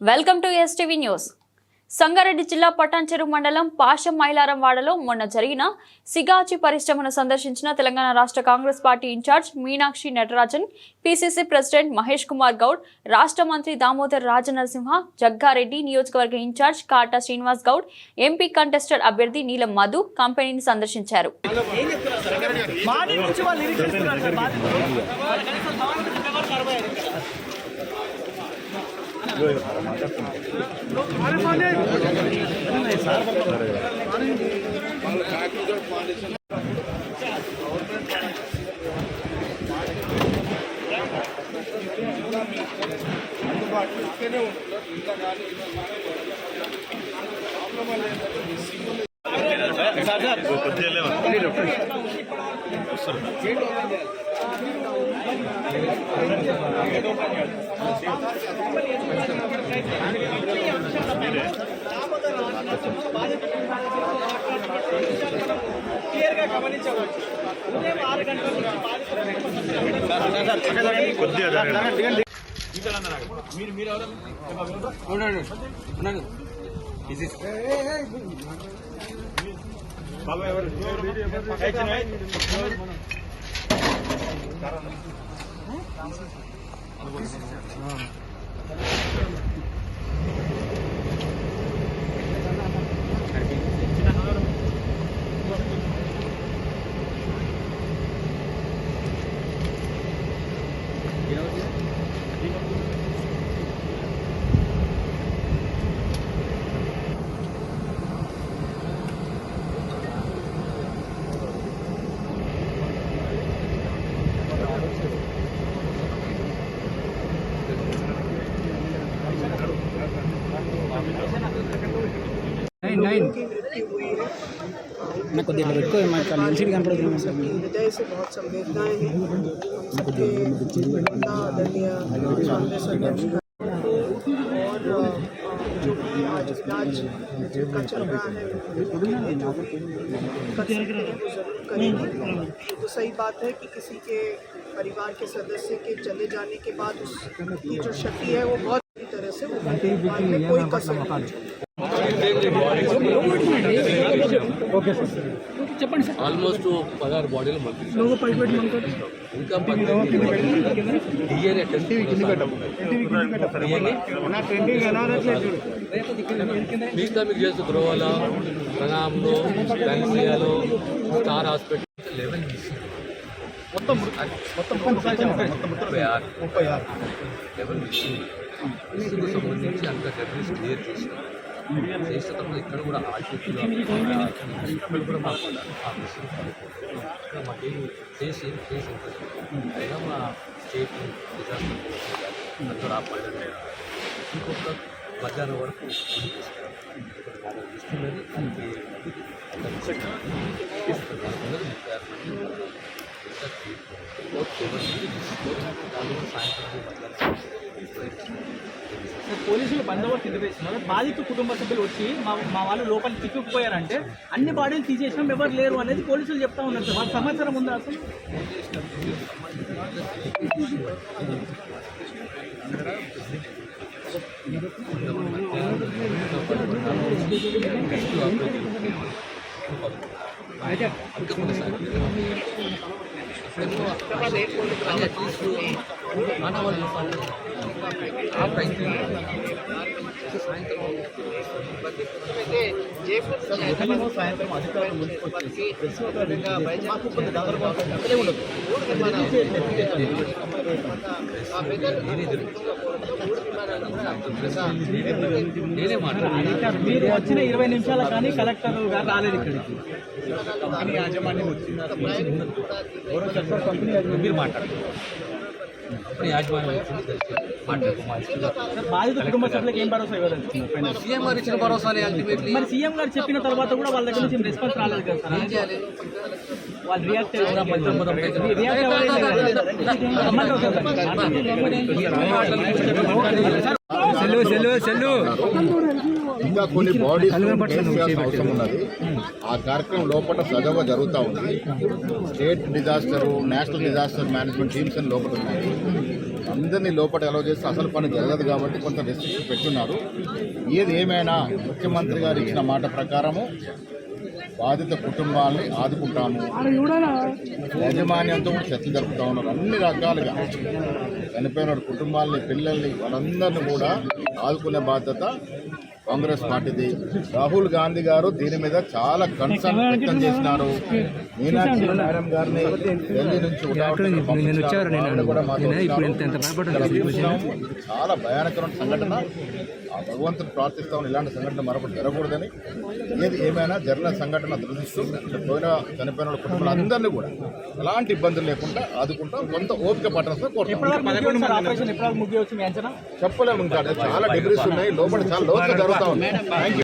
Welcome to STV news. Sangareddy జిల్లా పటాన్చెరు మండలం పాషం మైలారం వాడలో మొన్న జరిగిన సిగాచి పరిశ్రమను సందర్శించిన తెలంగాణ రాష్ట్ర Congress party in charge Meenakshi Natarajan PCC president Mahesh Kumar Goud రాష్ట్ర మంత్రి దామోదర్ రాజనరసింహ జగ్గారెడ్డి నియోజకవర్గ in charge Kata Srinivas Goud MP contested అభ్యర్థి నీలం మధు కంపెనీని సందర్శించారు. మాది నుంచి వాళ్ళు ఇరికిస్తున్నారు సార్ మాది వాళ్ళ కనీసం భవనం నుంచి ఎవరు సర్వే అయ్యారు ఇక్కడ. అరే మాది. క్లియర్గా గమనించవచ్చు ఉదయం ఆరు గంటల నుంచి బాధితులు నాకు కొద్దిగా పెట్టుకో మాకు ఎల్సీడీ కనపడుతుంది है जो भी कर सकते हैं वो ज़रूर करेंगे ये तो सही बात है कि किसी के परिवार के सदस्य के चले जाने के बाद उसकी जो क्षति है वो बहुत बुरी तरह से वो कोई कसर नहीं। చెప్పండి సార్ ఆల్మోస్ట్ పదహారు బాడీలు ఇంకా డిఎన్ఏ టెస్ట్ మిగతా మీకు చేస్తూ ప్రణాంలో స్టార్ హాస్పిటల్ లెవెన్ మొత్తం మొత్తం ముప్పై ఆరు ముప్పై ఆరు లెవెన్ సంబంధించి అంత డెబ్రిస్ క్లియర్ చేసినాం చేసిన తర్వాత ఇక్కడ కూడా ఆర్టీసీలో ఇక్కడ కూడా మాకు ఆ మిస్సింగ్ ఇక్కడ మాకేం చేసి చేసి అయినా మా స్టేట్ డిజాస్టర్ అక్కడ ఆ పల్లె ఇంకొక మధ్యాహ్నం వరకు ఇది పోలీసులు బందోబస్తు ఎందుకు వేస్తున్నారు బాధిత కుటుంబ సభ్యులు వచ్చి మా మా వాళ్ళు లోపల చిక్కుకుపోయారంటే అన్ని బాడీలు తీసేసినాం ఎవరు లేరు అనేది పోలీసులు చెప్తా ఉన్నారు సార్. వాళ్ళ సమాచారం ఉందా అసలు? సాయంత్రం అధికారులు ముందుకొచ్చి మాకు కొంత గందరగోళం ఉండదు మీరు వచ్చిన ఇరవై నిమిషాల కానీ కలెక్టర్ గారు రాలేదు ఇక్కడికి. కంపెనీ యాజమాన్యం వచ్చింది. మీరు అప్పుడు యాజమాన్యం వచ్చింది తెలిసి మాట్లాడుకో మా ఇష్టం. సార్ బాధిత కుటుంబ సభ్యులకు ఏం భరోసా ఇవ్వదలుచుకున్నారు ఫైనల్ సీఎం గారు ఇచ్చిన భరోసానే అల్టిమేట్లీ మరి సీఎం గారు చెప్పిన తర్వాత కూడా వాళ్ళ దగ్గర నుంచి రెస్పాన్స్ రాలేదు కదా సార్ ఏం చేయాలి వాళ్ళు రియాక్ట్ మొత్తం మొత్తం పైసలు. రియాక్ట్ ఇంకా కొన్ని బాడీస్ అవసరం ఉన్నది. ఆ కార్యక్రమం లోపల సజావుగా జరుగుతూ ఉంది. State disaster national disaster management teams అని లోపల ఉన్నాయి. అందరినీ లోపల అలౌ చేస్తే అసలు పని జరగదు కాబట్టి కొంత రెస్ట్రిక్షన్ పెట్టున్నారు. ఏది ఏమైనా ముఖ్యమంత్రి గారు ఇచ్చిన మాట ప్రకారము బాధిత కుటుంబాలని ఆదుకుంటాము. యాజమాన్యంతో కూడా చర్చ జరుపుతా ఉన్నారు. అన్ని రకాలుగా చనిపోయిన కుటుంబాలని పిల్లల్ని వాళ్ళందరినీ కూడా ఆదుకునే బాధ్యత కాంగ్రెస్ పార్టీది. రాహుల్ గాంధీ గారు దీని మీద చాలా కన్సర్న్ వ్యక్తం చేసినారు. మీనాక్షి మేడం గారిని ఢిల్లీ నుంచి. చాలా భయానకరమైన సంఘటన. ఆ భగవంతుని ప్రార్థిస్తాం ఇలాంటి సంఘటన మరొకటి జరగకూడదని. ఏది ఏమైనా జరిగిన సంఘటన దురదృష్టం పోయిన చనిపోయిన వాళ్ళ కుటుంబాలందరినీ కూడా ఎలాంటి ఇబ్బందులు లేకుండా ఆదుకుంటాం. కొంత ఓపిక పట్టాల్సిన కోరుతాం. చెప్పలేము ఇంకా. చాలా డిగ్రీస్ ఉన్నాయి. లోపల చాలా లోతుగా జరుగుతా ఉంది థ్యాంక్ యూ